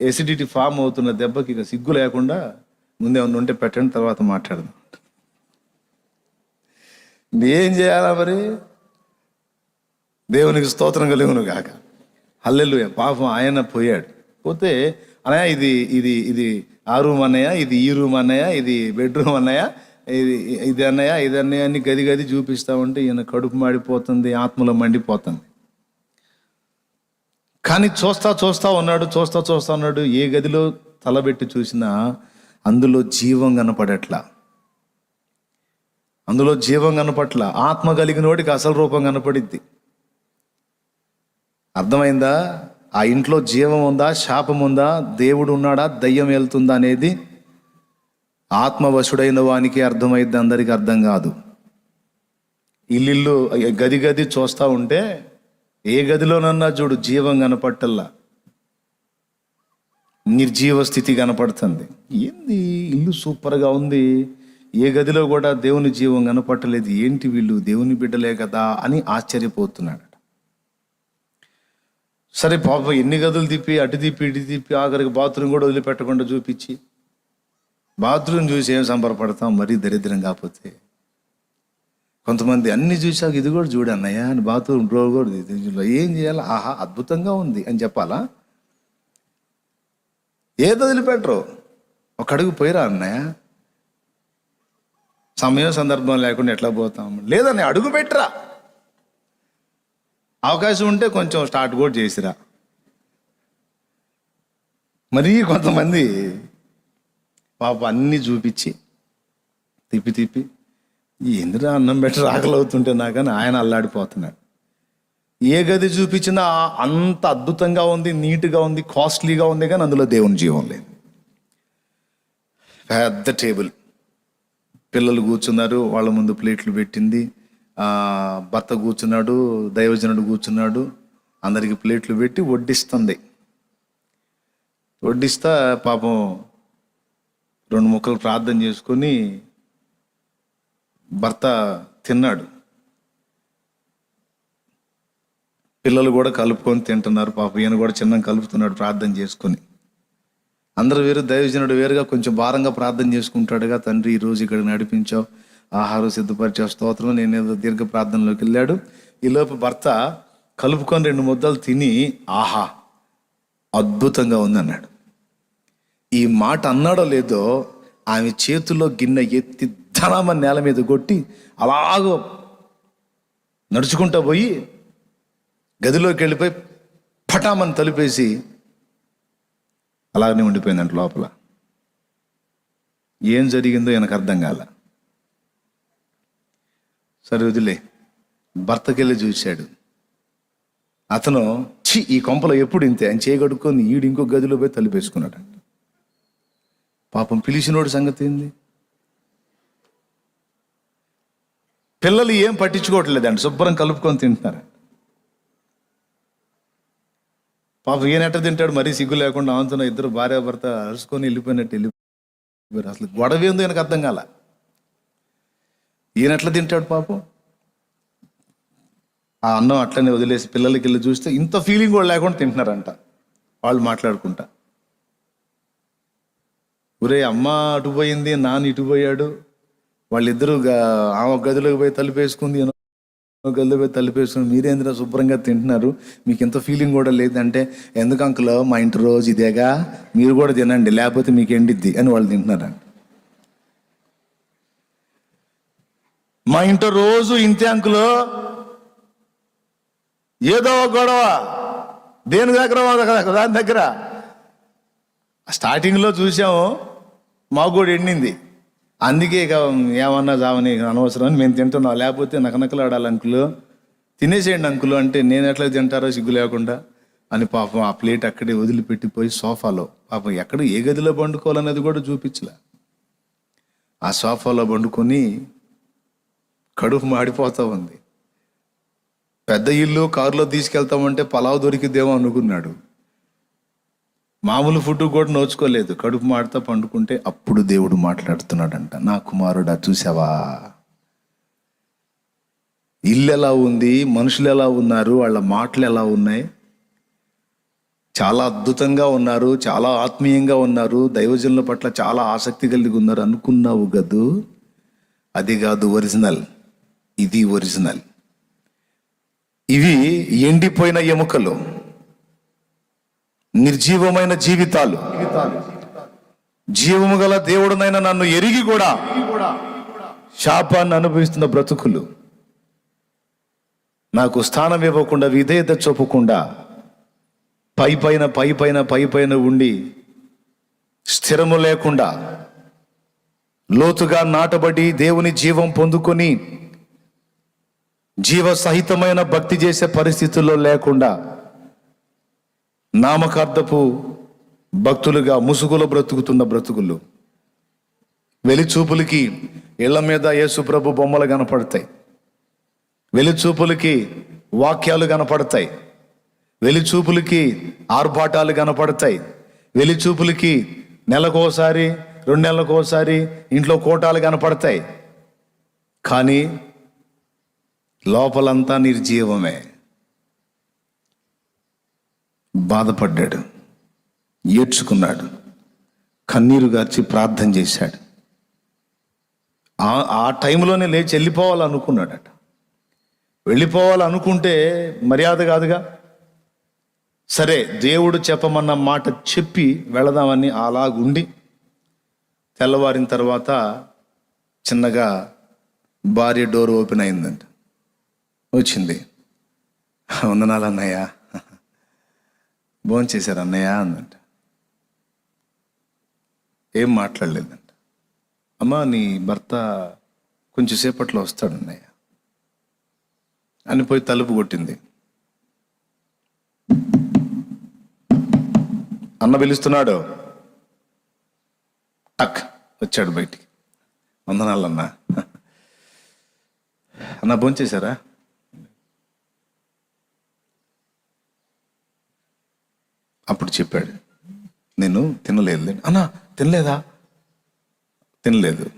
Acidity form అవుతున్న దెబ్బకి ఇక సిగ్గు లేకుండా ముందేమన్నా ఉంటే పెట్టండి తర్వాత మాట్లాడదాం. ఏం చేయాలా మరి? దేవునికి స్తోత్రం కలుగును గాక. హల్లెలు పాపం ఆయన పోయాడు. పోతే అన్నయ్య ఇది ఇది ఇది ఆ రూమ్ అన్నయ్య ఇది ఈ రూమ్ అన్నయ్య ఇది బెడ్రూమ్ అన్నయ్య ఇది ఇది అన్నయ్య ఇది అన్నయ్య అని గది గది చూపిస్తా ఉంటే ఈయన కడుపు మాడిపోతుంది ఆత్మలో మండిపోతుంది. కానీ చూస్తా చూస్తా ఉన్నాడు చూస్తా చూస్తా ఉన్నాడు. ఏ గదిలో తలబెట్టి చూసినా అందులో జీవం కనపడట్లా. అందులో జీవం కనపట్ల. ఆత్మ కలిగినోడికి అసలు రూపం కనపడిద్ది. అర్థమైందా? ఆ ఇంట్లో జీవం ఉందా? శాపం ఉందా? దేవుడు ఉన్నాడా? దయ్యం వెళ్తుందా అనేది ఆత్మవశుడైన వానికి అర్థమైద్ది అందరికీ అర్థం కాదు. ఇల్లు గది గది చూస్తూ ఉంటే ఏ గదిలోనన్నా చూడు జీవం కనపట్టల్లా నిర్జీవ స్థితి కనపడుతుంది. ఏంది? ఇల్లు సూపర్గా ఉంది. ఏ గదిలో కూడా దేవుని జీవం కనపట్టలేదు ఏంటి వీళ్ళు? దేవుని బిడ్డలే కదా అని ఆశ్చర్యపోతున్నాడు సరే పాప ఎన్ని గదులు తిప్పి అటు తిప్పి ఇటు తిప్పి ఆఖరికి బాత్రూమ్ కూడా వదిలిపెట్టకుండా చూపించి బాత్రూమ్ చూసి ఏం సంబరపడతాం? మరీ దరిద్రం కాకపోతే. కొంతమంది అన్ని చూసాక ఇది కూడా చూడు అన్నయ్య అని బాత్రూమ్ డోర్ కూడా ఇది ఏం చేయాలి? ఆహా అద్భుతంగా ఉంది అని చెప్పాలా? ఏది వదిలిపెట్టరు? ఒక అడుగు పోయిరా అన్నయ్య? సమయం సందర్భం లేకుండా ఎట్లా పోతాం? లేదన్నయ్య అడుగు పెట్టరా. అవకాశం ఉంటే కొంచెం స్టార్ట్ కూడా చేసిరా. మరీ కొంతమంది పాప అన్నీ చూపించి తిప్పి తిప్పి ఎందురా అన్నం పెట్టి ఆకలి నా కానీ ఆయన అల్లాడిపోతున్నాడు. ఏ గది చూపించినా అంత అద్భుతంగా ఉంది నీట్గా ఉంది కాస్ట్లీగా ఉంది కానీ అందులో దేవుని జీవం లేదు. పెద్ద టేబుల్. పిల్లలు కూర్చున్నారు వాళ్ళ ముందు ప్లేట్లు పెట్టింది. భర్త కూర్చున్నాడు దైవజనుడు కూర్చున్నాడు. అందరికి ప్లేట్లు పెట్టి వడ్డిస్తుంది. వడ్డిస్తా పాపం రెండు ముక్కలు ప్రార్థన చేసుకొని భర్త తిన్నాడు. పిల్లలు కూడా కలుపుకొని తింటున్నారు. పాప ఈయన కూడా చిన్న కలుపుతున్నాడు ప్రార్థన చేసుకొని. అందరు వేరు దైవజనుడు వేరుగా కొంచెం భారంగా ప్రార్థన చేసుకుంటాడుగా తండ్రి ఈ రోజు ఇక్కడ నడిపించావు. ఆహారం సిద్ధపరిచావు. స్తోత్రం. నేను ఏదో దీర్ఘ ప్రార్థనలోకి వెళ్ళాడు. ఈలోపు భర్త కలుపుకొని రెండు ముద్దలు తిని ఆహా అద్భుతంగా ఉందన్నాడు. ఈ మాట అన్నాడో లేదో ఆమె చేతిలో గిన్నె ఎత్తి చాలామంది నేల మీద కొట్టి అలాగో నడుచుకుంటూ పోయి గదిలోకి వెళ్ళిపోయి పటామని తలుపేసి అలాగనే ఉండిపోయిందంట లోపల. ఏం జరిగిందో ఆయనకు అర్థం కాల. సరే వదిలే భర్తకెళ్ళి చూశాడు. అతను చి ఈ కొంపలో ఎప్పుడు ఇంతే? అని చేయగడుక్కొని ఈడు ఇంకో గదిలో పోయి తలుపేసుకున్నాడు పాపం పిలిచినోడు సంగతి ఏంది? పిల్లలు ఏం పట్టించుకోవట్లేదండి. శుభ్రం కలుపుకొని తింటున్నారు. పాప ఈయనట్ట తింటాడు? మరీ సిగ్గు లేకుండా ఆంతున్న ఇద్దరు భార్య భర్త అరుచుకొని వెళ్ళిపోయినట్టు వెళ్ళిపోయారు. అసలు గొడవ ఏందో ఈయనకు అర్థం కాల. ఈయన ఎట్లా తింటాడు పాపం? ఆ అన్నం అట్లనే వదిలేసి పిల్లలకి వెళ్ళి చూస్తే ఇంత ఫీలింగ్ కూడా లేకుండా తింటున్నారంట. వాళ్ళు మాట్లాడుకుంటా. ఒరే అమ్మ అటు పోయింది నాన్న ఇటు పోయాడు వాళ్ళిద్దరూ ఆమె ఒక గదిలోకి పోయి తలుపేసుకుంది ఒక గదిలో పోయి తలుపేసుకుని మీరేంద్ర శుభ్రంగా తింటున్నారు? మీకు ఎంత ఫీలింగ్ కూడా లేదంటే ఎందుకు అంకులో? మా ఇంటి రోజు ఇదేగా? మీరు కూడా తినండి లేకపోతే మీకు ఎండిద్ది అని వాళ్ళు తింటున్నారండి మా ఇంట్లో రోజు ఇంతే అంకులు. ఏదో ఒక గొడవ. దేని దగ్గర ఒక దాని దగ్గర. స్టార్టింగ్లో చూసాము మాకు కూడా ఎండింది. అందుకే ఇక ఏమన్నా జావని అనవసరం అని మేము తింటున్నాం. లేకపోతే నకనకలాడాలి అంకులు తినేసేయండి అంకులు అంటే నేను ఎట్లా తింటారో సిగ్గు లేకుండా అని పాపం ఆ ప్లేట్ అక్కడే వదిలిపెట్టిపోయి సోఫాలో. పాపం ఎక్కడ ఏ గదిలో పండుకోవాలనేది కూడా చూపించలే. ఆ సోఫాలో పండుకొని కడుపు మాడిపోతా ఉంది. పెద్ద ఇల్లు కారులో తీసుకెళ్తామంటే పలావ్ దొరికిద్దేమో అనుకున్నాడు. మామూలు ఫుడ్ కూడా నోచుకోలేదు. కడుపు మాడతా పండుకుంటే అప్పుడు దేవుడు మాట్లాడుతున్నాడంట. నా కుమారుడా చూసావా ఇల్లు ఎలా ఉంది? మనుషులు ఎలా ఉన్నారు? వాళ్ళ మాటలు ఎలా ఉన్నాయి? చాలా అద్భుతంగా ఉన్నారు. చాలా ఆత్మీయంగా ఉన్నారు. దైవజనుల పట్ల చాలా ఆసక్తి కలిగి ఉన్నారు. అనుకున్నావు గదు అది కాదు ఒరిజినల్. ఇది ఒరిజినల్. ఇవి ఎండిపోయిన ఎముకలు. నిర్జీవమైన జీవితాలు. జీవము గల దేవుడునైనా నన్ను ఎరిగి కూడా శాపాన్ని అనుభవిస్తున్న బ్రతుకులు. నాకు స్థానం ఇవ్వకుండా విధేయత చూపకుండా పై పైన పై పైన పై పైన ఉండి స్థిరము లేకుండా లోతుగా నాటబడి దేవుని జీవం పొందుకొని జీవ సహితమైన భక్తి చేసే పరిస్థితుల్లో లేకుండా నామకార్థపు భక్తులుగా ముసుగులో బ్రతుకుతున్న బ్రతుకులు వెలిచూపులకి ఇళ్ళ మీద యేసుప్రభు బొమ్మలు కనపడతాయి. వెలిచూపులకి వాక్యాలు కనపడతాయి. వెలిచూపులకి ఆర్భాటాలు కనపడతాయి. వెలిచూపులకి నెలకోసారి రెండు నెలలకోసారి ఇంట్లో కోటాలు కనపడతాయి. కానీ లోపలంతా నిర్జీవమే. బాధపడ్డాడు. ఏడ్చుకున్నాడు. కన్నీరు గార్చి ప్రార్థన చేశాడు. ఆ ఆ టైంలోనే లేచి వెళ్ళిపోవాలనుకున్నాడట. వెళ్ళిపోవాలనుకుంటే మర్యాద కాదుగా? సరే దేవుడు చెప్పమన్న మాట చెప్పి వెళదామని అలాగుండి తెల్లవారిన తర్వాత చిన్నగా భార్య డోర్ ఓపెన్ అయిందంట. వచ్చింది. వందనాలన్నయ్యా భోంచేశారు అన్నయ్య అందంట ఏం మాట్లాడలేదంట. అమ్మా నీ భర్త కొంచెం సేపట్లో వస్తాడు అన్నయ్య. అని పోయి తలుపు కొట్టింది. అన్న పిలుస్తున్నాడు. టక్ వచ్చాడు బయటికి. వందనాలన్నా. అన్న భోంచేశారా అప్పుడు చెప్పాడు నేను తినలేదు. అన్న తినలేదా? తినలేదు.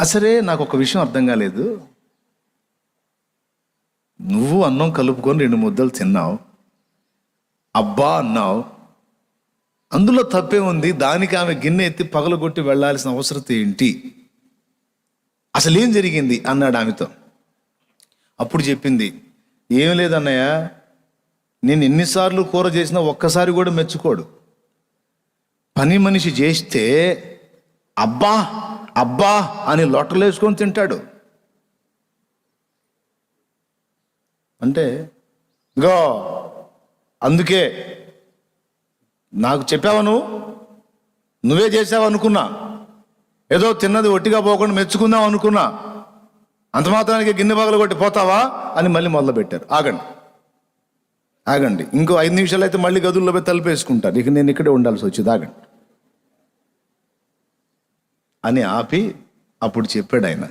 అసలే నాకు ఒక విషయం అర్థం కాలేదు. నువ్వు అన్నం కలుపుకొని రెండు ముద్దలు తిన్నావు. అబ్బా అన్నావు. అందులో తప్పే ఉంది. దానికి ఆమె గిన్నె ఎత్తి పగలగొట్టి వెళ్ళాల్సిన అవసరం ఏంటి? అసలేం జరిగింది? అన్నాడు ఆమెతో. అప్పుడు చెప్పింది ఏం లేదన్నయ్య. నేను ఎన్నిసార్లు కూర చేసినా ఒక్కసారి కూడా మెచ్చుకోడు. పని మనిషి చేస్తే అబ్బా అబ్బా అని లొట్టలేసుకొని తింటాడు. అంటే గో అందుకే నాకు చెప్పావా నువ్వు? నువ్వే చేసావు అనుకున్నా. ఏదో తిన్నది ఒట్టిగా పోకుండా మెచ్చుకుందాం అనుకున్నా. అంత మాత్రానికి గిన్నె పగలు కొట్టి పోతావా? అని మళ్ళీ మొదలు పెట్టారు ఆగండి. ఆగండి. ఇంకో ఐదు నిమిషాలు అయితే మళ్ళీ గదుల్లో పోయి తలుపేసుకుంటారు ఇక నేను ఇక్కడే ఉండాల్సి వచ్చేది. ఆగండి. అని ఆపి అప్పుడు చెప్పాడు ఆయన.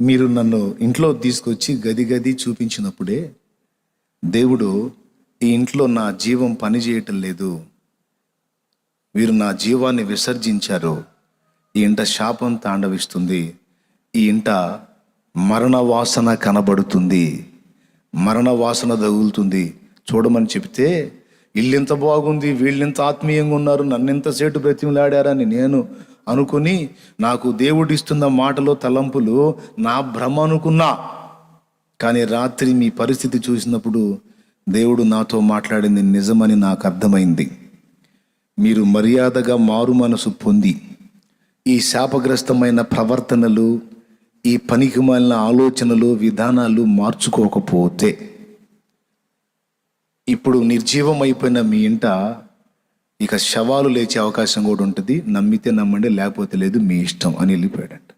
మీరు నన్ను ఇంట్లో తీసుకొచ్చి గది గది చూపించినప్పుడే దేవుడు ఈ ఇంట్లో నా జీవం పనిచేయటం లేదు. వీరు నా జీవాన్ని విసర్జించారు. ఈ ఇంట శాపం తాండవిస్తుంది. ఈ ఇంట మరణ వాసన కనబడుతుంది. మరణ వాసన తగులుతుంది. చూడమని చెప్తే ఇల్లింత బాగుంది వీళ్ళింత ఆత్మీయంగా ఉన్నారు నన్నెంత సేటు బ్రతిమలాడారని నేను అనుకుని నాకు దేవుడిస్తున్న మాటలో తలంపులు నా భ్రమ అనుకున్నా. కానీ రాత్రి మీ పరిస్థితి చూసినప్పుడు దేవుడు నాతో మాట్లాడింది నిజమని నాకు అర్థమైంది. మీరు మర్యాదగా మారు మనసు పొంది ఈ శాపగ్రస్తమైన ప్రవర్తనలు ఈ పనికి మాలిన ఆలోచనలు విధానాలు మార్చుకోకపోతే ఇప్పుడు నిర్జీవం అయిపోయిన మీ ఇంట ఇక శవాలు లేచే అవకాశం కూడా ఉంటుంది. నమ్మితే నమ్మండి లేకపోతే లేదు మీ ఇష్టం అని వెళ్ళిపోయాడంట.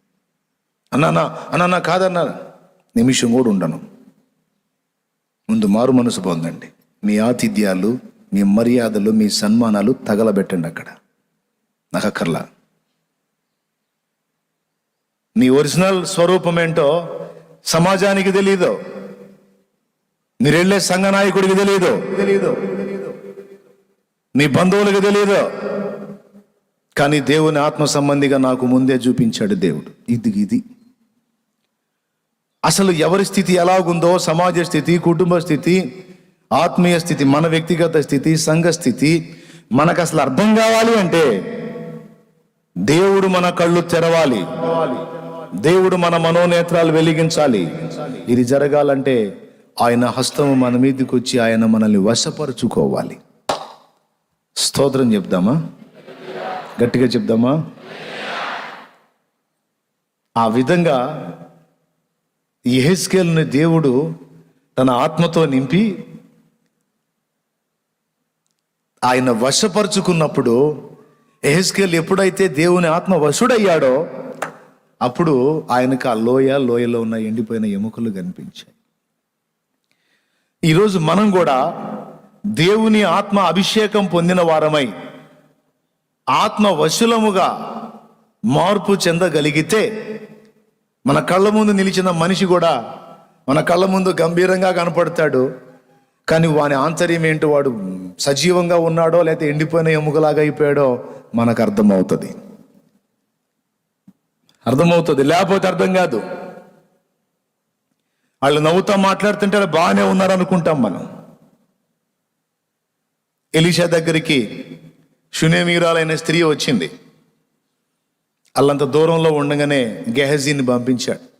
అన్నానా అన్నా కాదన్నా నిమిషం కూడా ఉండను. ముందు మారు మనసు పొందండి. మీ ఆతిథ్యాలు మీ మర్యాదలు మీ సన్మానాలు తగలబెట్టండి అక్కడ. నాకు అక్కర్లా నీ ఒరిజినల్ స్వరూపం ఏంటో సమాజానికి తెలియదు మీరు వెళ్ళే సంఘ నాయకుడికి తెలియదు తెలియదు నీ బంధువులకు తెలియదు కానీ దేవుని ఆత్మ సంబంధిగా నాకు ముందే చూపించాడు దేవుడు. ఇది ఇది. అసలు ఎవరి స్థితి ఎలాగుందో సమాజ స్థితి కుటుంబ స్థితి ఆత్మీయ స్థితి మన వ్యక్తిగత స్థితి సంఘ స్థితి మనకు అసలు అర్థం కావాలి అంటే దేవుడు మన కళ్ళు తెరవాలి. దేవుడు మన మనోనేత్రాలు వెలిగించాలి. ఇది జరగాలంటే ఆయన హస్తము మన మీదకి వచ్చి ఆయన మనల్ని వశపరుచుకోవాలి. స్తోత్రం చెప్దామా? గట్టిగా చెప్దామా? ఆ విధంగా ఎహెస్కేల్ని దేవుడు తన ఆత్మతో నింపి ఆయన వశపరుచుకున్నప్పుడు ఎహెస్కేల్ ఎప్పుడైతే దేవుని ఆత్మ వశుడయ్యాడో అప్పుడు ఆయనకు ఆ లోయ లోయలో ఉన్న ఎండిపోయిన ఎముకలు కనిపించాయి. ఈరోజు మనం కూడా దేవుని ఆత్మ అభిషేకం పొందిన వారమై ఆత్మ వశులముగా మార్పు చెందగలిగితే మన కళ్ళ ముందు నిలిచిన మనిషి కూడా మన కళ్ళ ముందు గంభీరంగా కనపడతాడు. కానీ వాని ఆంతర్యం ఏంటో? వాడు సజీవంగా ఉన్నాడో లేకపోతే ఎండిపోయిన ఎముకలాగా అయిపోయాడో మనకు అర్థమవుతుంది. అర్థమవుతుంది. లేకపోతే అర్థం కాదు. వాళ్ళు నవ్వుతా మాట్లాడుతుంటే బాగానే ఉన్నారు అనుకుంటాం మనం. ఎలీషా దగ్గరికి శునేమీరాలైన స్త్రీ వచ్చింది. అల్లంత దూరంలో ఉండగానే గెహజీని పంపించాడు.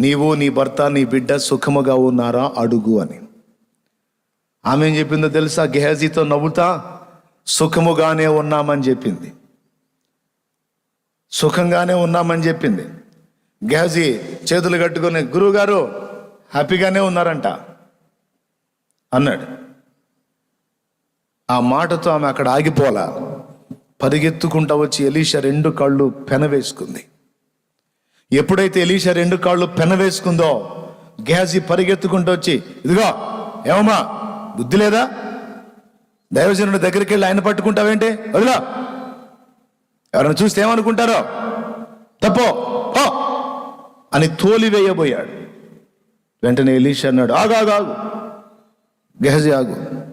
నీవు నీ భర్త నీ బిడ్డ సుఖముగా ఉన్నారా అడుగు అని. ఆమె ఏం చెప్పిందో తెలుసా? గెహజీతో నవ్వుతా సుఖముగానే ఉన్నామని చెప్పింది. సుఖంగానే ఉన్నామని చెప్పింది. గెహజీ చేతులు కట్టుకుని గురువు గారు హ్యాపీగానే ఉన్నారంట అన్నాడు. ఆ మాటతో ఆమె అక్కడ ఆగిపోలా పరిగెత్తుకుంటా వచ్చి ఎలీషా రెండు కాళ్ళు పెనవేసుకుంది ఎప్పుడైతే ఎలీషా రెండు కాళ్ళు పెనవేసుకుందో గ్యాజీ పరిగెత్తుకుంటూ వచ్చి ఇదిగో ఏమమ్మా బుద్ధి లేదా? దైవజనుడి దగ్గరికి వెళ్ళి ఆయన పట్టుకుంటావేంటి? వదిలా. ఎవరైనా చూస్తే ఏమనుకుంటారో? తప్పో? పో! అని తోలివేయబోయాడు వెంటనే ఎలీషా అన్నాడు ఆగాగాగు ఆగు ఆగు.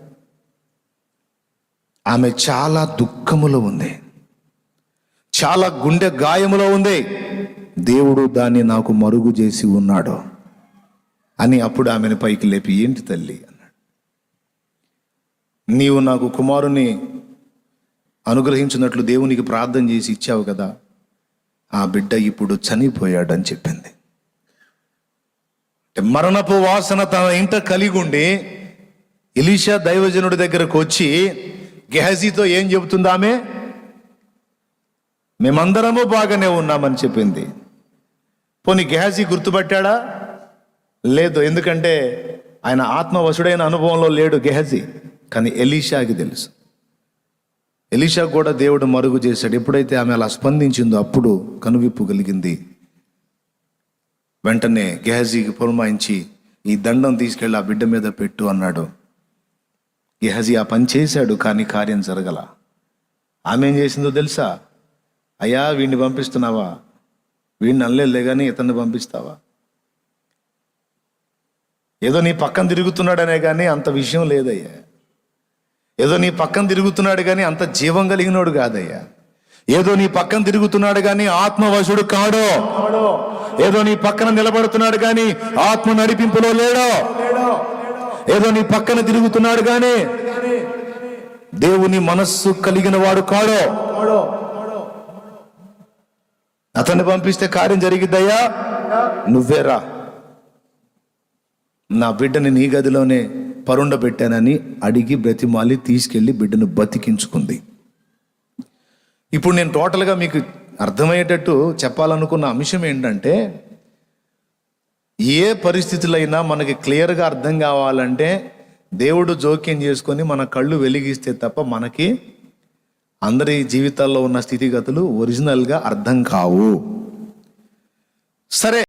ఆమె చాలా దుఃఖములో ఉంది. చాలా గుండె గాయములో ఉంది. దేవుడు దాన్ని నాకు మరుగు చేసి ఉన్నాడు. అని అప్పుడు ఆమెను పైకి లేపి ఏంటి తల్లి? అన్నాడు. నీవు నాకు కుమారుని అనుగ్రహించినట్లు దేవునికి ప్రార్థన చేసి ఇచ్చావు కదా ఆ బిడ్డ ఇప్పుడు చనిపోయాడని చెప్పింది. మరణపు వాసన తన ఇంట కలిగి ఉండి ఇలీషా దైవజనుడి దగ్గరకు వచ్చి గెహజీతో ఏం చెబుతుంది ఆమె? మేమందరము బాగానే ఉన్నామని చెప్పింది. పోనీ గెహజీ గుర్తుపట్టాడా? లేదు ఎందుకంటే ఆయన ఆత్మవశుడైన అనుభవంలో లేడు గెహజీ కానీ ఎలీషాకి తెలుసు. ఎలీషా కూడా దేవుడు మరుగు చేశాడు. ఎప్పుడైతే ఆమె అలా స్పందించిందో అప్పుడు కనువిప్పు కలిగింది. వెంటనే గెహజీకి పురమాయించి ఈ దండం తీసుకెళ్ళి ఆ బిడ్డ మీద పెట్టు అన్నాడు. గెహజీ ఆ పని చేశాడు కానీ కార్యం జరగల. ఆమె ఏం చేసిందో తెలుసా? అయ్యా వీడిని పంపిస్తున్నావా? వీడిని అనలేదులే కానీ ఇతన్ని పంపిస్తావా? ఏదో నీ పక్కన తిరుగుతున్నాడనే కానీ అంత విషయం లేదయ్యా. ఏదో నీ పక్కన తిరుగుతున్నాడు కానీ అంత జీవం కలిగినోడు కాదయ్యా. ఏదో నీ పక్కన తిరుగుతున్నాడు కానీ ఆత్మవశుడు కాడో. ఏదో నీ పక్కన నిలబడుతున్నాడు కానీ ఆత్మ నడిపింపులో లేడో. ఏదో నీ పక్కన తిరుగుతున్నాడు కానీ దేవుని మనస్సు కలిగిన వాడు కాడో. అతన్ని పంపిస్తే కార్యం జరిగిద్దయ్యా? నువ్వేరా నా బిడ్డని నీ గదిలోనే పరుండబెట్టానని అడిగి బ్రతిమాలి తీసుకెళ్ళి బిడ్డను బతికించుకుంది. ఇప్పుడు నేను టోటల్గా మీకు అర్థమయ్యేటట్టు చెప్పాలనుకున్న అంశం ఏంటంటే ఏ పరిస్థితులైనా మనకి క్లియర్గా అర్థం కావాలంటే దేవుడు జోక్యం చేసుకొని మన కళ్ళు వెలిగిస్తే తప్ప మనకి అందరి జీవితాల్లో ఉన్న స్థితిగతులు ఒరిజినల్గా అర్థం కావు. సరే.